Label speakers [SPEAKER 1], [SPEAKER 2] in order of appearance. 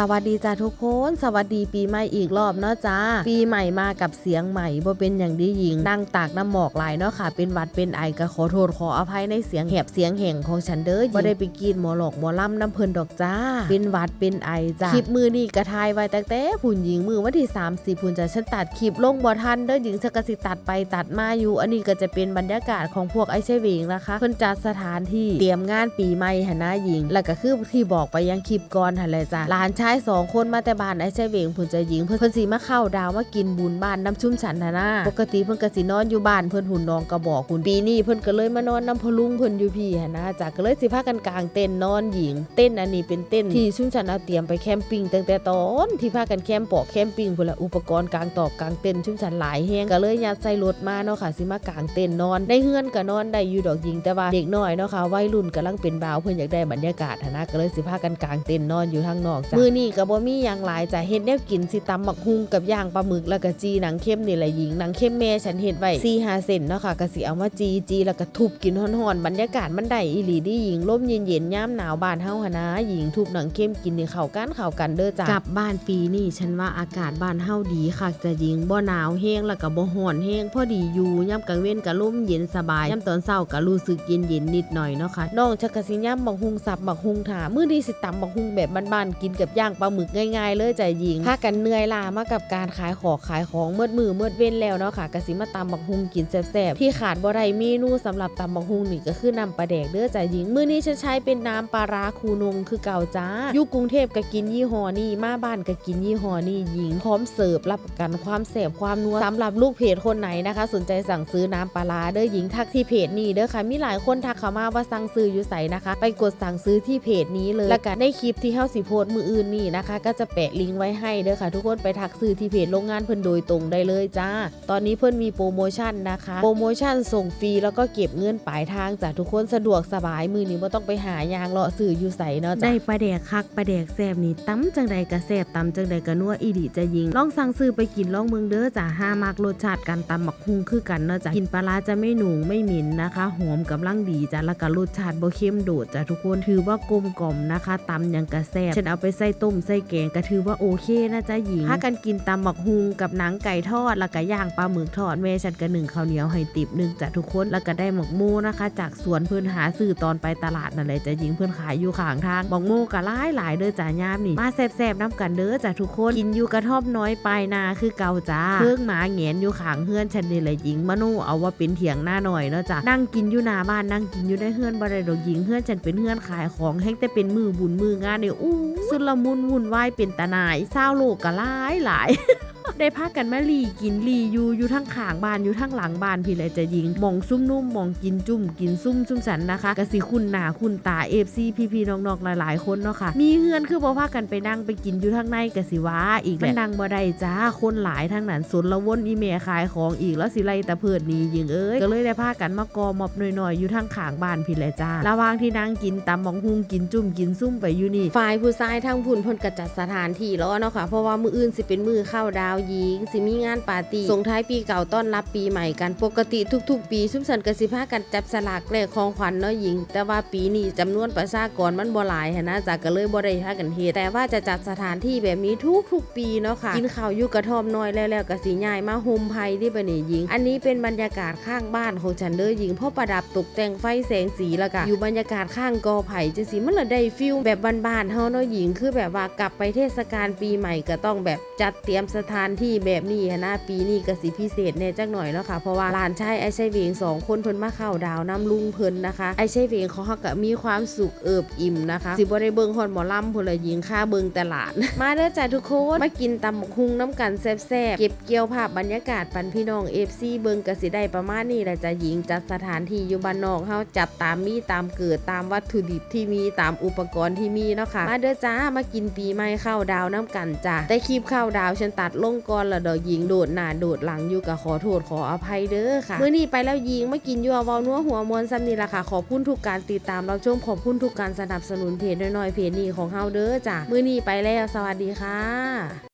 [SPEAKER 1] สวัสดีจ้าทุกคน สวัสดีปีใหม่อีกรอบเนาะจ้า ปีใหม่มากับเสียงใหม่บ่เป็นอย่างดีหญิง นั่งตากน้ำหมอกหลายเนาะค่ะ เป็นวัดเป็นไอก็ขอโทษขออภัยในเสียงแหบเสียงแห่งของฉันเด้อบ่ได้ไปกินหมอหลอกหมอล่ำน้ำเพลินดอกจ้า เป็นวัดเป็นไอจ้าคลิปมือนี่กระทายไว้แต่แต่ผุ่นหญิงมือวันที่ 30ผุ่นจะฉันตัดคลิปลงบ่ทันเด้อหญิงฉันก็สิตัดไปตัดมาอยู่ อันนี้ก็จะเป็นบรรยากาศของพวกไอเชเวงนะคะเพิ่นจัดสถานที่เตรียมงานปีใหม่หนนะหญิง แล้วก็คือที่บอกไปยังคลิปก่อนหันแหละจ้ะหลานชาายสองคนมาแต่บ้านไอ้เชเวงเพิ่นจะหญิงเพิ่นเพิ่นสิมาเข้าดาวมากินบุญบ้านน้ำชุ่มฉันหั่นนะปกติเพิ่นก็สินอนอยู่บ้านเพิ่นหุ่นนองกระบอกหุ่นปีนี้เพิ่นก็เลยมานอนน้ำพลุงเพิ่นอยู่พี่หั่นะจ้ะก็เลยสิพากันกลางเต้นนอนหญิง เต้นอันนี้เป็นเต้นที่ชุ่มฉันเอาเตรียมไปแคมปิ้งตั้งแต่ตอนที่พากันแคมป์ปอกแคมปิ้งพุ่นละอุปกรณ์กลางตอกกลางเต้นชุ่มฉันหลายแฮงก็เลยยัดใส่รถมาเนาะค่ะสิมากลางเต้นนอนในเฮือนก็นอนได้อยู่ดอกหญิงแต่ว่าเด็กน้อยเนาะค่ะวัยรุ่นกำลังเป็นบ่าวเพิ่นอยากได้บรรยากาศหั้นะก็เลยสิพากันกลางเต็นนอนอยู่ทางนอกจ้ะมือนี้ก็บ่มีหยังหลายจะเฮ็ดแนวกินสิตำบักฮุงกับย่างปลาหมึกแล้วก็จีหนังเข้มนี่แหละหญิงหนังเข้มแม่ฉันเฮ็ดไว้4-5เซนเนาะค่ะก็สิเอามาจีจีแล้วก็ทุบกินฮ้อนๆบรรยากาศมันได้อีหลีดีหญิงลมเย็นๆยามหนาวบ้านเฮาหนะหญิงทุบหนังเข้มกินนี่เข้ากันเข้ากันเด้อจ้ะกลับบ้านปีนี้ฉันว่าอากาศบ้านเฮาดีคักจะหญิงบ่หนาวแห้งแล้วก็บ่ร้อนแห้งพอดีอยู่ยามกลางเว้นก็ลมเย็นสบายยามตอนเช้าก็รู้สึกเย็นๆนิดหน่อยเนาะค่ะน้องชักกะสิย่ำบักฮุงสับบักฮุงถามื้อนี้สิตำบักฮุงแบบบ้านๆกินกับย่างปลาหมึกง่ายๆ เลยใจหญิงพากันเหนื่อยล้ามากับการขายของขายของเมื่อมือเมื่อเว้นแล้วเนาะค่ะกะสิมาตำบักฮุงกินแซ่บๆที่ขาดบ่ได้เมนูสำหรับตำบักฮุงนี่ก็คือน้ำปลาแดกเด้อใจหญิงมื้อนี้ฉันใช้เป็นน้ำปลาร้าคูนงคือเก่าจ้าอยู่กรุงเทพก็กินยี่ห้อนี้มาบ้านก็กินยี่ห้อนี้หญิงพร้อมเสิร์ฟรับประกันความแซ่บความนัวสำหรับลูกเพจคนไหนนะคะ สนใจสั่งซื้อน้ำปลาร้าเด้อหญิงทักที่เพจนี้เด้อค่ะมีหลายคนทักเข้ามาว่าสั่งซื้ออยู่ใสนะคะ ไปกดสั่งซื้อที่เพจนี้เลยแล้วก็ในคลิปที่เฮาสิโพสต์มืออื่นนี่นะคะ ก็จะแปะลิงก์ไว้ให้เด้อค่ะ ทุกคนไปทักซื้อที่เพจโรงงานเพิ่นโดยตรงได้เลยจ้า ตอนนี้เพิ่นมีโปรโมชั่นนะคะโปรโมชั่นส่งฟรีแล้วก็เก็บเงินปลายทางจ้ะทุกคนสะดวกสบายมือนี้บ่ต้องไปหายางเลาะซื้ออยู่ใสเนาะจ้ะได้ปลาแดกคักปลาแดกแซ่บนี่ตำจังใดก็แซ่บตำจังใดก็นัวอีดีจะยิงลองสั่งซื้อไปกินลองเมืองเด้อจ้ะห้ามากรสชาติการตำหมักฮุงคือกันเนาะจ้ะกินปลาร้าจะไม่หนูไม่หม็นนะคะหอมกำลังดีจ้ะแล้วก็รสชาติบ่เค็มโดดจ้ะทุกคนถือว่ากลมกล่อมนะคะตำยังกระแซ่บฉันเอาไปใส่ต้มใส่แกงก็ถือว่าโอเคนะจ๊ะหญิงถ้ากันกินตำหมักฮุงกับหนังไก่ทอดแล้วก็ย่างปลาหมึกทอดแม่ฉันก็หนึ่งข้าวเหนียวให้ติบหนึ่งจ้ะทุกคนแล้วก็ได้หมกโมนะคะ จากสวนเพื่อนหาซื้อตอนไปตลาดนั่นแหละจ้ะหญิงเพื่อนขายอยู่ข้างทางหมกโมก็หลายหลายเด้อจ้ะยามนี่มาแซ่บๆน้ำกันเด้อจ้ะทุกคนกินอยู่กระท่อมน้อยปลายนาคือเก่าจ้าเพิ่งหมาเหงียนอยู่ข้างเฮือนฉันนี่แหละหญิงมโนเอาว่าเป็นเถียงหน้าหน่อยเนาะจ้ะนั่งกินอยู่หน้าบ้านนั่งกินอยู่ในเฮือนบ่ได้ดอกหญิงเฮือนฉันเป็นเฮือนขายของแห้งแต่เป็นมือบุญมืองานเนี่ยอู้สุดละมุนวุ่นวายเป็นตาหนายเศร้าโลกก็หลายหลาย ได้พากันมาลีกินลีอยู่อยู่ทั้งข้างบ้านอยู่ทั้งหลังบ้านพี่เลยจะยิงมองซุ่มนุ่มมองกินจุ่มกินซุ่มซุ่มสันนะคะกะสิคุณหนาคุณตาเอฟซีพี่พี่น้องๆหลาย ๆ คนเนาะค่ะมีเฮือนคือบ่พากันไปนั่งไปกินอยู่ทั้งในกะสิว่าอีกแหละมันนั่งบ่ได้จ้าคนหลายทั้งนั้นสนละวนอีเมขายของอีกแล้วสิไลตะเพิดนี้ยิงเอ้ยก็เลยได้พากันมากอมอบหน่อยๆอยู่ทั้งข้างบ้านพี่เลยจ้าระหว่างที่นั่งกินตำบังฮุงกินจุ่มกินซุ่มไปอยู่นี่ฝ่ายผู้ชายทั้งพุ่นพนก็จัดสถานที่แล้วเนาะค่ะเพราะว่ามืออื่นสิเป็นมือเข้าดาวยิงสิมีงานปาร์ตี้ส่งท้ายปีเก่าต้อนรับปีใหม่กันปกติทุก ๆ ปีซุ่มสันกสิพากันจับสลากแลกของขวัญเนาะหญิง แต่ว่าปีนี้จำนวนประชากรมันบ่หลายหนะจากก็เลยบ่ได้พากันเฮ็ดแต่ว่าจะจัดสถานที่แบบนี้ทุกๆปีเนาะค่ะกินข้าวอยู่กระท่อมน้อยแล้วๆกสิย้ายมาโฮมไพที่บันี้หญิง อันนี้เป็นบรรยากาศข้างบ้านของฉันเด้อหญิงเพราะประดับตกแต่งไฟแสงสีแล้วก็อยู่บรรยากาศข้างกอไผ่จังซี่มันละได้ฟิลแบบบ้านๆเฮาเนาะหญิง คือแบบว่ากลับไปเทศกาลปีใหม่ก็ต้องแบบจัดเตรียมสถานที่แบบนี้นะปีนี้ก็สิพิเศษแน่จักหน่อยเนาะค่ะเพราะว่าหลานชายไอ้ชัยเวงสองคนเพิ่นมาเข้าดาวน้ำลุงเพิ่นนะคะไอ้ชัยเวงเขาก็มีความสุขเอิบอิ่มนะคะ สิบ่ได้เบิ่งฮอดหมอลำพละหญิงค่าเบิ่งตลานมาเด้อจ้ะทุกคนมากินตำบักฮุงน้ำกันแซ่บๆเก็บเกี่ยวภาพบรรยากาศปันพี่น้อง FC เบิ่งก็สิได้ประมาณนี้แหละจ้ะหญิงจัดสถานที่อยู่บ้านนอกเฮาจัดตามมีตามเกิดตามวัตถุดิบที่มีตามอุปกรณ์ที่มีเนาะค่ะมาเด้อจ้ามากินปีใหม่เข้าดาวน้ำกันจ้ะแต่คลิปเข้าดาวฉันตัดลงก่อนละดอกหญิงโดดหน้าโดดหลังอยู่กับขอโทษขออภัยเด้อค่ะมื้อนี้ไปแล้วยิงมากินอยู่เอาวนัวหัวมวนซ้ำนี่ละค่ะ ขอบคุณทุกการติดตามเราชมขอบคุณทุกการสนับสนุนเพจน้อยๆเพจนี้ของเฮาเด้อจ้ะมื้อนี้ไปแล้วสวัสดีค่ะ